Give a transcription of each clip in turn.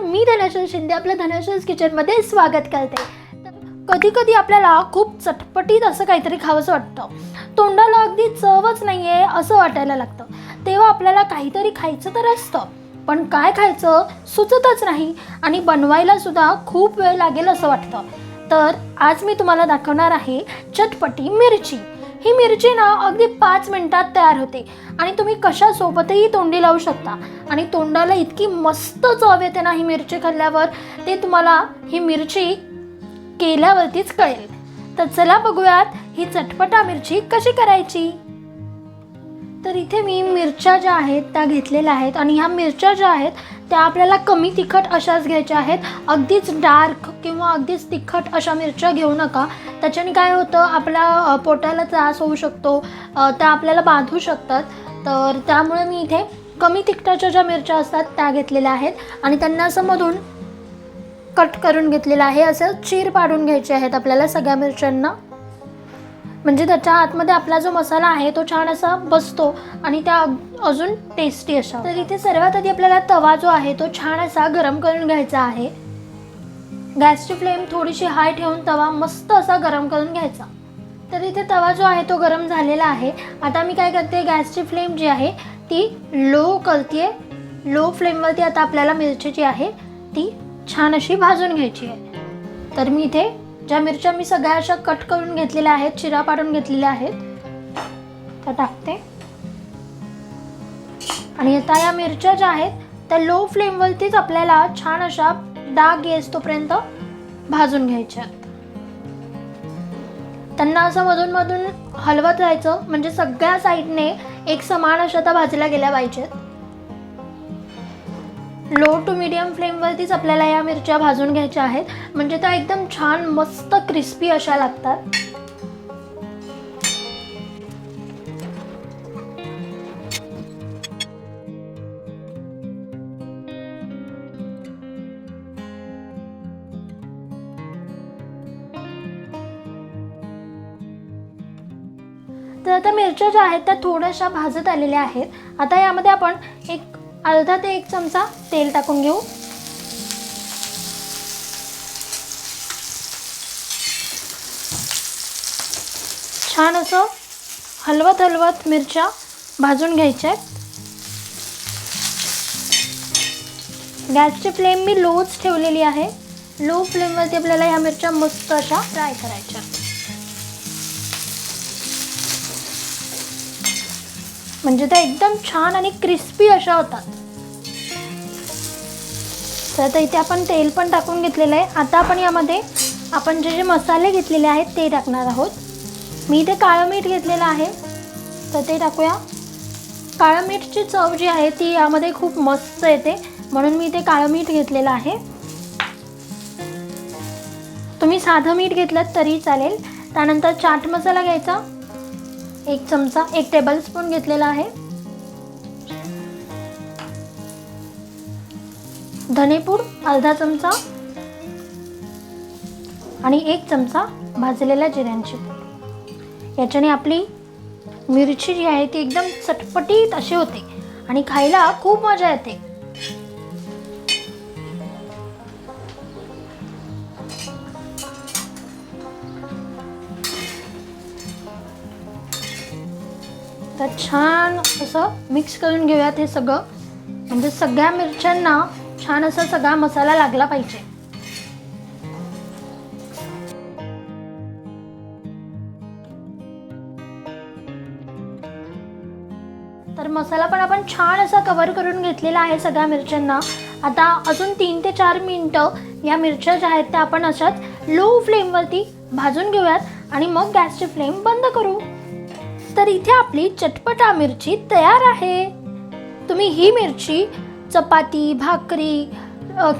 मी धनश्री शिंदे आपल्या धनश्रीज किचनमध्ये स्वागत करते. कधी कधी आपल्याला खूप चटपटीत असं काहीतरी खावंसं वाटतं. तोंडाला अगदी चवच नाही आहे असं वाटायला लागतं. तेव्हा आपल्याला काहीतरी खायचं तर असतं. पण काय खायचं सुचतच नाही आणि बनवायला सुद्धा खूप वेळ लागेल असं वाटतं. तर आज मी तुम्हाला दाखवणार आहे चटपटी मिरची. ही मिरची ना अगदी पाच मिनिटात तयार होते. आणि तुम्ही कशासोबतही तोंडी लावू शकता. आणि तोंडाला इतकी मस्त चव येते ना ही मिरची खाल्ल्यावर ते तुम्हाला ही मिरची केल्यावरतीच कळेल. तर चला बघूयात ही चटपटा मिरची कशी करायची? तर इथे मी मिरच्या ज्या आहेत त्या घेतलेल्या आहेत आणि ह्या मिरच्या ज्या आहेत त्या आपल्याला कमी तिखट अशाच घ्यायच्या आहेत. अगदीच डार्क किंवा अगदीच तिखट अशा मिरच्या घेऊ नका. त्याच्याने काय होतं आपल्या पोटाला त्रास होऊ शकतो त्या आपल्याला बांधू शकतात. तर त्यामुळे मी इथे कमी तिखटाच्या ज्या मिरच्या असतात त्या घेतलेल्या आहेत आणि त्यांना असं मधून कट करून घेतलेलं आहे. असं चीर पाडून घ्यायचे आहेत आपल्याला सगळ्या मिरच्यांना. म्हणजे त्याच्या आतमध्ये आपला जो मसाला आहे तो छान असा बसतो आणि त्या अजून टेस्टी अशा. तर इथे सर्वात आधी आपल्याला तवा जो आहे तो छान असा गरम करून घ्यायचा आहे. गॅसची फ्लेम थोडीशी हाय ठेवून तवा मस्त असा गरम करून घ्यायचा. तर इथे तवा जो आहे तो गरम झालेला आहे. आता मी काय करते गॅसची फ्लेम जी आहे ती लो करते लो फ्लेमवरती आता आपल्याला मिरची जी आहे ती छान अशी भाजून घ्यायची आहे. तर मी इथे ज्या मिरच्या मी सगळ्या अशा कट करून घेतलेल्या आहेत चिरा पाडून घेतलेल्या आहेत त्या टाकते. आणि आता या मिरच्या ज्या आहेत त्या लो फ्लेमवरतीच आपल्याला छान अशा डाग येस तोपर्यंत भाजून घ्यायच्या त्यांना असं मधून मधून हलवत राहायचं म्हणजे सगळ्या साईडने एक समान अशा त्या भाजल्या गेल्या पाहिजेत. लो टू मिडियम फ्लेमवरतीच आपल्याला या मिरच्या भाजून घ्यायच्या आहेत. म्हणजे त्या एकदम छान मस्त क्रिस्पी अशा लागतात. तर आता मिरच्या ज्या आहेत त्या थोड्याशा भाजत आलेल्या आहेत. आता यामध्ये आपण एक अर्धा ते एक चमचा तेल टाकून घेऊ. छान असं हलवत हलवत मिरच्या भाजून घ्यायच्या आहेत. गॅसची फ्लेम मी लोच ठेवलेली आहे. लो फ्लेमवरती आपल्याला ह्या मिरच्या मस्त अशा फ्राय करायच्या. म्हणजे त्या एकदम छान आणि क्रिस्पी अशा होतात. तर आता इथे आपण तेल पण टाकून घेतलेलं आहे. आता आपण यामध्ये आपण जे जे मसाले घेतलेले आहेत ते टाकणार आहोत. मी इथे काळं मीठ घेतलेलं आहे. तर ते टाकूया. काळं मीठची चव जी आहे ती यामध्ये खूप मस्त येते. म्हणून मी इथे काळं मीठ घेतलेलं आहे. तुम्ही साधं मीठ घेतलं तरी चालेल. त्यानंतर चाट मसाला घ्यायचा. एक चमचा एक टेबल स्पून घेतलेला आहे. धनेपूड अर्धा चमचा. आणि एक चमचा भाजलेल्या जिऱ्यांची पूड. याच्याने आपली मिरची जी आहे ती एकदम चटपटीत अशी होते. आणि खायला खूप मजा येते. तर छान असं मिक्स करून घेऊयात हे सगळं. म्हणजे सगळ्या मिरच्यांना छान असा सगळा मसाला लागला पाहिजे. तर मसाला पण आपण छान असा कवर करून घेतलेला आहे सगळ्या मिरच्यांना. आता अजून तीन ते चार मिनटं या मिरच्या ज्या आहेत त्या आपण अशाच लो फ्लेमवरती भाजून घेऊयात आणि मग गॅसची फ्लेम बंद करू. तर इथे आपली चटपटा मिरची तयार आहे. तुम्ही ही मिरची चपाती भाकरी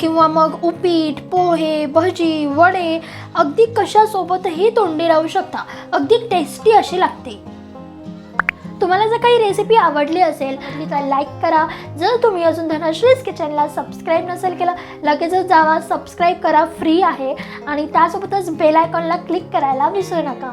किंवा मग उपीट पोहे भजी वडे अगदी कशासोबतही तोंडी लावू शकता. अगदी टेस्टी अशी लागते. तुम्हाला जर काही रेसिपी आवडली असेल तर लाईक करा. जर तुम्ही अजून धनश्रीज किचनला सबस्क्राईब नसेल केलं लगेचच जावा सबस्क्राईब करा. फ्री आहे. आणि त्यासोबतच बेल आयकॉनला क्लिक करायला विसरू नका.